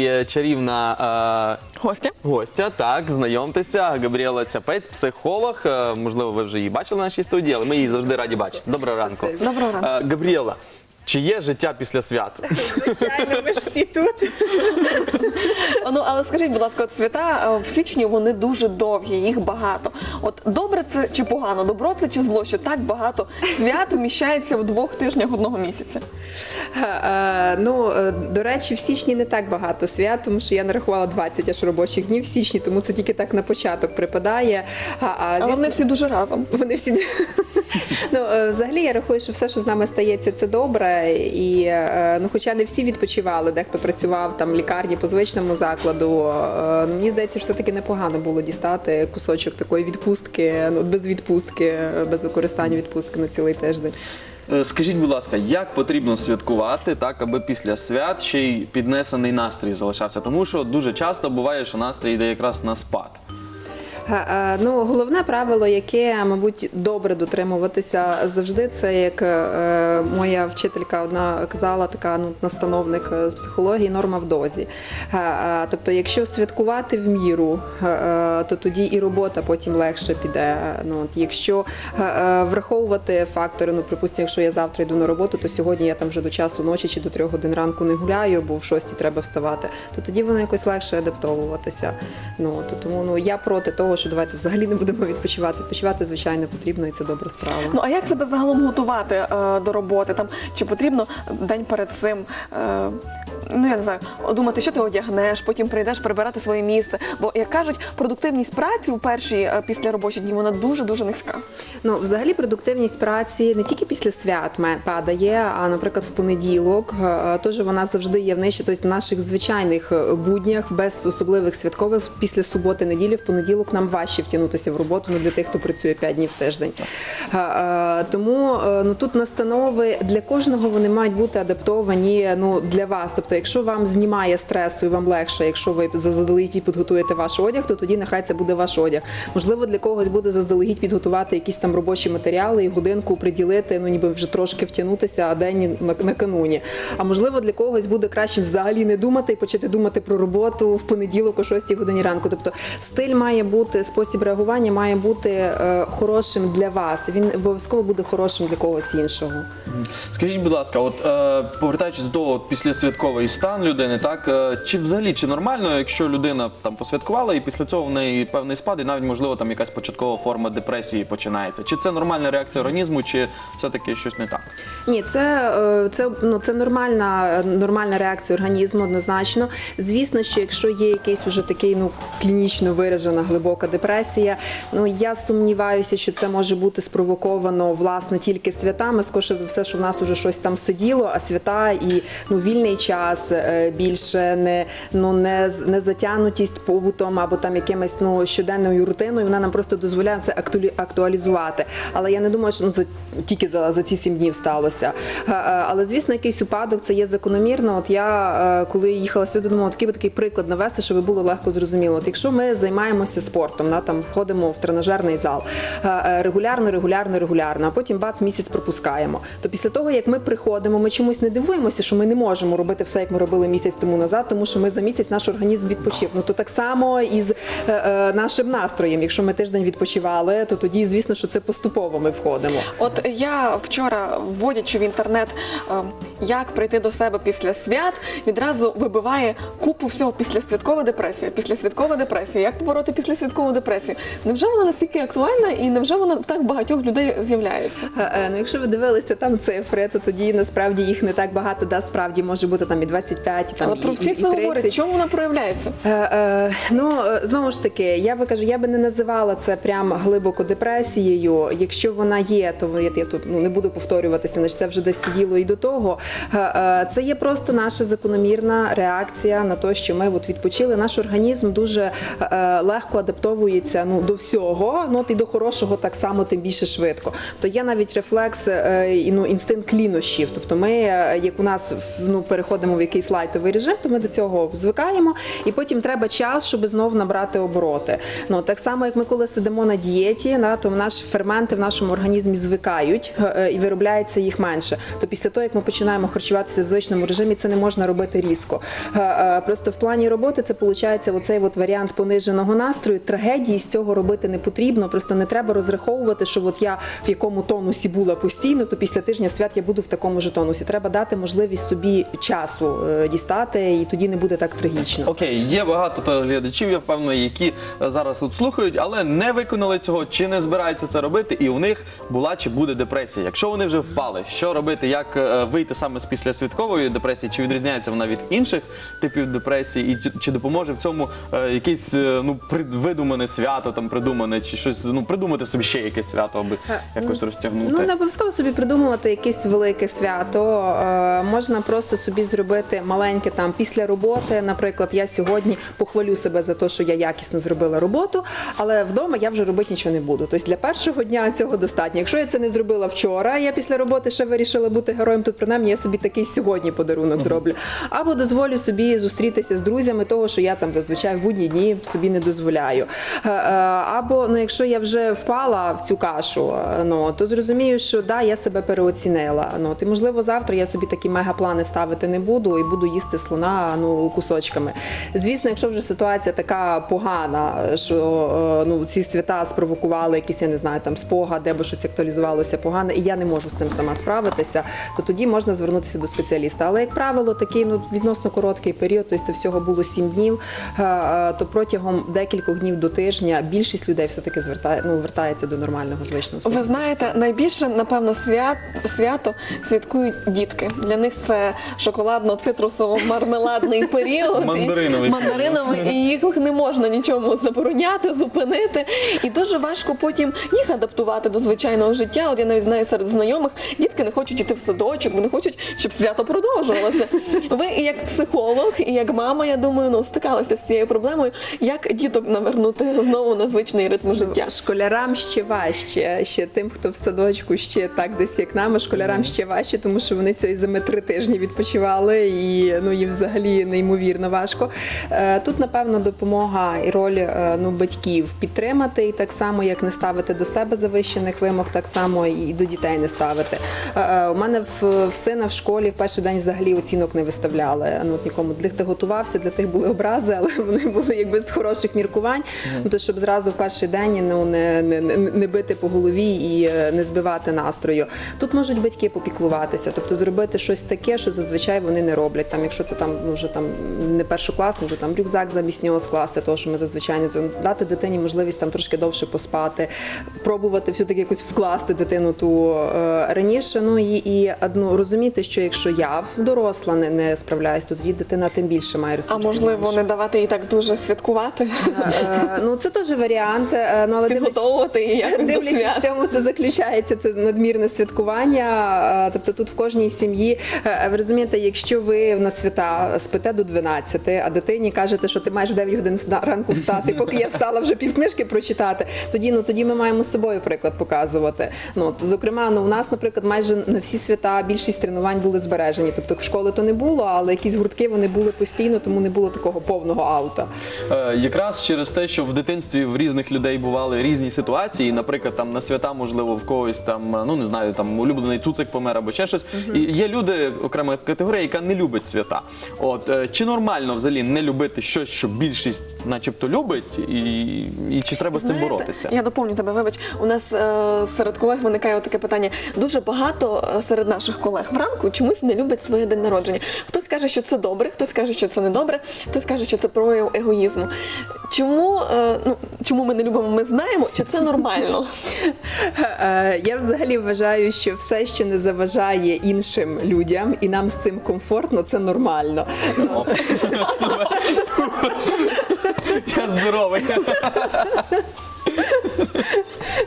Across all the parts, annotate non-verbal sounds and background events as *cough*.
Є чарівна Гостя. е, гостя. Так, знайомтеся. Габріела Цяпець, психолог. Е, можливо, ви вже її бачили в нашій студії, але ми її завжди раді бачити. Доброго ранку. Доброго ранку. Е, Габріела, чи є життя після свят? *laughs* Звичайно, ми ж всі тут. Ну але скажіть, будь ласка, от свята е, в січні вони дуже довгі, їх багато. От добре це чи погано, добро це чи зло, що так багато свят вміщається в двох тижнях одного місяця. Е, Ну, е, до речі, в січні не так багато свят, тому що я нарахувала 20 аж робочих днів в січні, тому це тільки так на початок припадає. А, а, Але вони всі дуже разом. Вони всі *laughs* ну взагалі я рахую, що все, що з нами стається, це добре. І е, ну, хоча не всі відпочивали, дехто працював там лікарні по звичному закладу. е, Мені здається, все таки непогано було дістати кусочок такої відпустки, ну без відпустки, без використання відпустки на цілий тиждень. Е, Скажіть, будь ласка, як потрібно святкувати, так аби після свят ще й піднесений настрій залишався? Тому що дуже часто буває, що настрій йде якраз на спад. Га- е, Ну, головне правило, яке, мабуть, добре дотримуватися завжди, це як е, моя вчителька одна казала, така ну, настановник е, з психології, норма в дозі. Е, Тобто, якщо святкувати в міру, е, то тоді і робота потім легше піде. Ну, от, якщо е, е, враховувати фактори, ну, припустимо, якщо я завтра йду на роботу, то сьогодні я там вже до часу ночі чи до трьох годин ранку не гуляю, бо в шостій треба вставати, то тоді воно якось легше адаптовуватися. Ну, то, тому ну, я проти того, що давайте взагалі не будемо відпочивати. Відпочивати, звичайно, потрібно, і це добра справа. Ну а як себе загалом готувати е, до роботи? Там чи потрібно день перед цим? Е, Ну я не знаю, думати, що ти одягнеш, потім прийдеш прибирати своє місце. Бо як кажуть, продуктивність праці у перші е, після робочих днів вона дуже дуже низька. Ну, взагалі, продуктивність праці не тільки після свят падає, а наприклад, в понеділок е, теж вона завжди є в нижче, тобто в наших звичайних е, буднях, без особливих святкових, після суботи, неділі, в понеділок нам важче втягнутися в роботу ну, для тих, хто працює 5 днів в тиждень. Е, е, Тому е, ну, тут настанови для кожного вони мають бути адаптовані ну, для вас. Тобто, якщо вам знімає стресу і вам легше, якщо ви заздалегідь підготуєте ваш одяг, то тоді нехай це буде ваш одяг. Можливо, для когось буде заздалегідь підготувати якісь там робочі матеріали і годинку приділити, ну ніби вже трошки втягнутися, а день накануні. А можливо, для когось буде краще взагалі не думати і почати думати про роботу в понеділок о 6 годині ранку. Тобто стиль має бути, спосіб реагування має бути е, хорошим для вас. Він обов'язково буде хорошим для когось іншого. Скажіть, будь ласка, от е, повертаючись до того от, післясвятковий стан людини, так е, чи взагалі чи нормально, якщо людина там посвяткувала і після цього в неї певний спад, і навіть можливо там якась початкова форма депресії починається? Чи це нормальна реакція організму, чи все-таки щось не так? Ні, це, е, це, ну, це нормальна, нормальна реакція організму, однозначно. Звісно, що якщо є якийсь уже такий ну, клінічно виражена глибока депресія, ну я сумніваюся, що це може бути спровоковано власне тільки святами. Скоріше за все, що в нас уже щось там сиділо, а свята і ну, вільний час е, більше не, ну, не, не затягнутість побутом або там якимось ну, щоденною рутиною, вона нам просто дозволяє це актуалізувати. Але я не думаю, що ну, це тільки за, за ці сім днів сталося. Е, Але звісно, якийсь упадок це є закономірно. От я е, коли їхала сюди, думала, такий би такий приклад навести, щоб було легко зрозуміло. От якщо ми займаємося спортом, да, там ходимо в тренажерний зал регулярно, регулярно, регулярно, а потім бац місяць пропускаємо. То після того, як ми приходимо, ми чомусь не дивуємося, що ми не можемо робити все, як ми робили місяць тому назад, тому що ми за місяць наш організм відпочив. Ну то так само і з е, е, нашим настроєм. Якщо ми тиждень відпочивали, то тоді, звісно, що це поступово ми входимо. От я вчора, вводячи в інтернет, е, як прийти до себе після свят, відразу вибиває купу всього післясвяткова депресія. Післясвяткова депресія. Як побороти післясвяткову депресію? Невже вона настільки актуальна і невже вона так багатьох людей з'являється? Е, е, Ну, якщо ви дивилися там цифри, то тоді насправді їх не так багато. Да, справді може бути там і 25, і там Але про всі і це говорять. 30. Чому вона проявляється? Е, е, ну е, знову ж таки, я би кажу, я би не називала це прям глибоко депресією. Якщо вона є, то ви- я тут ну не буду повторюватися, значить це вже десь сиділо і до того. Е, е, це є просто наша закономірна реакція на те, що ми от відпочили. Наш організм дуже е, легко адаптовується ну до всього, ну і до хорошого так само, тим більше швидко. То є навіть рефлекс, е, ну інстинкт клінощів. Тобто, ми, е, як у нас ну переходимо в якийсь лайтовий режим, то ми до цього звикаємо, і потім треба час, щоб знов набрати обороти. Ну так само, як ми коли сидимо на дієті, да, то наші ферменти в нашому організмі звикають е, е, і виробляється їх менше. То після того, як ми починаємо харчуватися в звичному режимі, це не можна робити різко. Е, Просто в плані роботи це виходить оцей от варіант пониженого настрою. Трагедії з цього робити не потрібно. Просто не треба розраховувати, що от я в якому тонусі була постійно, то після тижня свят я буду в такому ж тонусі. Треба дати можливість собі часу е, дістати, і тоді не буде так трагічно. Окей, є багато телеглядачів, я впевнений, які е, зараз тут слухають, але не виконали цього, чи не збираються це робити, і у них була чи буде депресія. Якщо вони вже впали, що робити, як е, вийти саме з післясвяткової депресії, чи відрізняється вона від інших типів депресії, і чи, чи допоможе в цьому е, якесь ну видумане свято, там придумане, чи щось ну придумати собі ще якесь свято, аби якось розтягнути. Ну не обов'язково собі придумувати якесь велике свято. Е, можна просто собі зробити маленьке там після роботи. Наприклад, я сьогодні похвалю себе за те, що я якісно зробила роботу, але вдома я вже робити нічого не буду. Тобто для першого дня цього достатньо. Якщо я це не зробила вчора, я після роботи ще вирішила бути героєм, то принаймні я собі такий сьогодні подарунок зроблю. Або дозволю собі зустрітися з друзями, того, що я там зазвичай в будні дні собі не дозволяю. Е, е, Або ну, якщо я вже впала в цю кашу, е, ну то зрозумію, що да, я себе переоцінила. Ну і можливо завтра я собі такі мегаплани ставити не буду і буду їсти слона ну кусочками. Звісно, якщо вже ситуація така погана, що е, ну ці свята спровокували якісь, я не знаю, там спогади або щось актуалізувалося погане, і я не можу з цим сама справитися, то тоді можна звернутися до спеціаліста. Але як правило, такий ну відносно короткий період, тобто це всього було сім днів. е, е, То протягом декількох днів до тижня більшість людей все таки звертає ну вертається до нормального звичного способу. Ви знаєте, найбільше напевно свят свято святкують дітки. Для них це шоколадно-цитрусово-мармеладний *laughs* період. І- Мандариновий. мандариновий, і їх не можна нічому забороняти, зупинити. І дуже важко потім їх адаптувати до звичайного життя. От я навіть знаю серед знайомих, дітки не хочуть йти в садочок, вони хочуть, щоб свято продовжувалося. Ви і як психолог, і як мама, я думаю, ну стикалися з цією проблемою. Як діток навернути знову на звичний ритм життя? Школярам ще важче, ще тим, хто в садочку ще так десь як нами, школярам ще важче, тому що вони цієї зими три тижні відпочивали, і ну їм взагалі неймовірно важко. Е, Тут, напевно, допомога і роль е, ну, батьків підтримати, і так само, як не ставити до себе завищених вимог, так само і до дітей не ставити. Е, У мене в, в сина в школі в перший день взагалі оцінок не виставляли. Ну, нікому для тих готувався, для тих були образи, але *laughs* вони були якби з хороших міркувань. Ну, то щоб зразу в перший день ну, не, не, не, не бити по голові і не збивати настрою. Тут можуть батьки попіклуватися, тобто зробити щось таке, що зазвичай вони не роблять. Там, якщо це там ну, вже там не першокласник, то там рюкзак замість нього скласти, того, що ми зазвичай не зробимо. дати дитині можливість там трошки довше поспати, пробувати все-таки якось вкласти дитину ту е, раніше. Ну і, і ну, розуміти, що якщо я в доросла не, не справляюсь, то тоді дитина тим більше має А можливо, не давати їй так дуже святкувати, Е, ну це теж варіант. е, Ну але підготовувати її до Дивлячись в цьому, це заключається це надмірне святкування. Е, Тобто тут в кожній сім'ї е, ви розумієте, якщо ви на свята спите до 12, а дитині кажете, що ти маєш в 9 годин ранку встати, поки я встала вже півкнижки прочитати. Тоді ну тоді ми маємо з собою приклад показувати. Ну от, зокрема, ну у нас, наприклад, майже на всі свята більшість тренувань були збережені. Тобто в школи то не було, але якісь гуртки вони були постійно, тому не було такого повного аута. Е, якраз через те, що в дитинстві в різних людей бували різні ситуації, наприклад, там на свята, можливо, в когось там, е, ну не знаю, там улюблений цуцик помер або ще щось. І є люди, окрема категорія, яка не любить свята. От е, чи нормально взагалі не любити щось, що більшість, начебто, любить, і, і чи треба з цим Знаєте, боротися? Я доповню тебе, вибач. У нас е, серед колег виникає таке питання. Дуже багато е, серед наших колег вранку чомусь не люблять своє день народження. Хтось каже, що це добре, хтось каже, що це не добре, хтось каже, що це прояв егоїзму. Чому, е, ну, чому ми не любимо, ми знаємо, чи це нормально? *laughs* Я взагалі вважаю, що все, що не заважає іншим людям, і нам з цим комфортно, це нормально. *laughs* Я здоровий.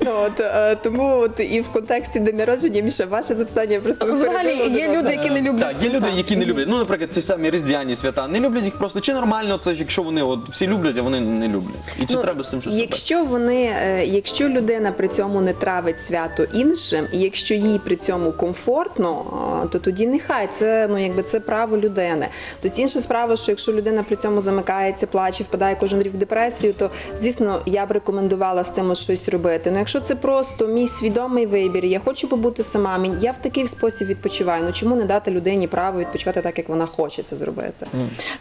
Ну, От е, тому от і в контексті день народження, Міша, ваше запитання просто ви Взагалі перебили є один люди, які не люблять Так, є люди, свята. які не люблять. Ну, наприклад, ці самі різдвяні свята. Не люблять їх просто. Чи нормально це ж, якщо вони от всі люблять, а вони не люблять? І чи Ну, треба з цим щось робити? Якщо вони, е, якщо людина при цьому не травить свято іншим, і якщо їй при цьому комфортно, е, то тоді нехай це ну якби це право людини. Тобто інша справа, що якщо людина при цьому замикається, плаче, впадає кожен рік в депресію, то звісно я б рекомендувала з цим щось робити. Ну якщо це просто мій свідомий вибір, я хочу побути сама, мені- я в такий спосіб відпочиваю. Ну чому не дати людині право відпочивати так, як вона хоче це зробити?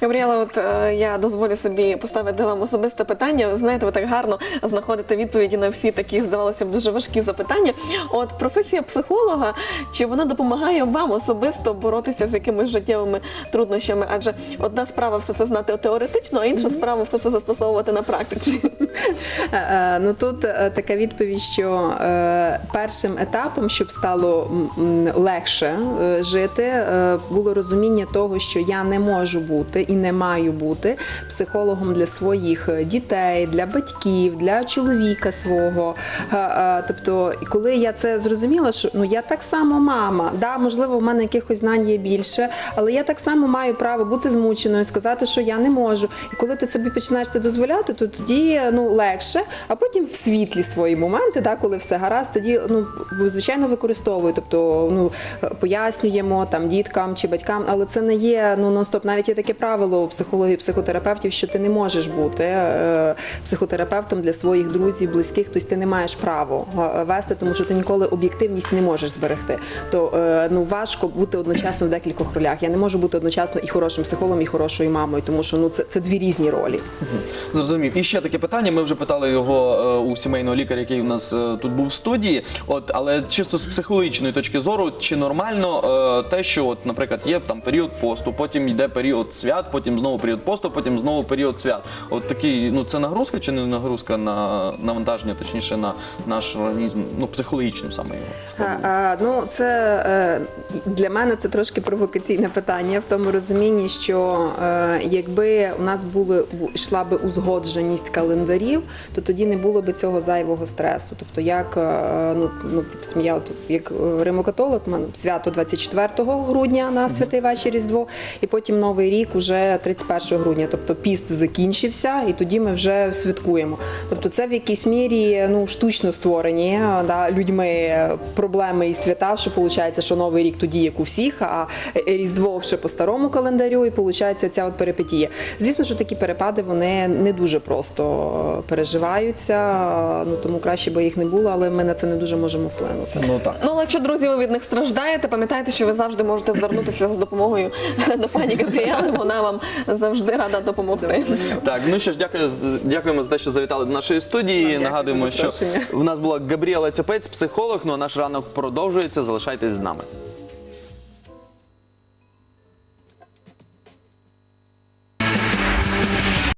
Габріела, от е, я дозволю собі поставити вам особисте питання. Ви знаєте, ви так гарно знаходите відповіді на всі такі, здавалося б, дуже важкі запитання. От професія психолога, чи вона допомагає вам особисто боротися з якимись життєвими труднощами? Адже одна справа все це знати теоретично, а інша справа все це застосовувати на практиці. Е, е, Ну тут е, така відповідь, що е, першим етапом, щоб стало легше е, жити, було розуміння того, що я не можу бути і не маю бути психологом для своїх дітей, для батьків, для чоловіка свого. Тобто, коли я це зрозуміла, що ну я так само мама, да, можливо, в мене якихось знань є більше, але я так само маю право бути змученою, сказати, що я не можу. І коли ти собі починаєш це дозволяти, то тоді ну легше, а потім в світлі свої моменти, да, коли все гаразд, тоді ну звичайно використовую. Тобто, ну пояснюємо там діткам чи батькам, але це не є ну нон-стоп. Навіть є таке правило у психології, психотерапевтів, що ти не можеш бути е, психотерапевтом для своїх друзів, близьких, тобто ти не маєш права е, вести, тому що ти ніколи об'єктивність не можеш зберегти. То е, ну важко бути одночасно в декількох ролях. Я не можу бути одночасно і хорошим психологом, і хорошою мамою, тому що ну це, це дві різні ролі. Зрозумів. І ще таке питання. Ми вже питали його е, у сімейного лікаря, який у нас е, тут був в студії. От, але чисто з психологічної точки зору, чи нормально е, те, що, от, наприклад, є там період посту, потім йде період свят, потім знову період посту, потім знову період свят. От такий, ну це нагрузка чи не нагрузка на навантаження, точніше на наш організм, ну психологічно саме його. А, а, ну, це е, для мене це трошки провокаційне питання в тому розумінні, що е, якби у нас були йшла би узгодженість календарів, то тоді не було би цього зайвого стресу. Тобто, як е, ну, ну припустимо, я от, як е, римокатолик, мене свято 24 грудня на святий вечір Різдво, і потім новий рік уже 31 грудня. Тобто піст закінчився, і тоді ми вже святкуємо. Тобто, це в якійсь мірі ну штучно створені е, да, людьми проблеми і свята, що виходить, що новий рік тоді, як у всіх, а Різдво ще по старому календарю, і виходить ця от перипетія. Звісно, що такі перепади вони не дуже просто е, переживаються, е, ну тому краще би їх не було, але ми на це не дуже можемо вплинути. Ну так. Ну, але якщо друзі, ви від них страждаєте, пам'ятайте, що ви завжди можете звернутися з допомогою до пані Габріели. Вона вам завжди рада допомогти. Так, ну що ж, дякую, дякуємо за те, що завітали до нашої студії. дякую Нагадуємо, що в нас була Габріела Цепець, психолог. Ну а наш ранок продовжується. Залишайтесь з нами.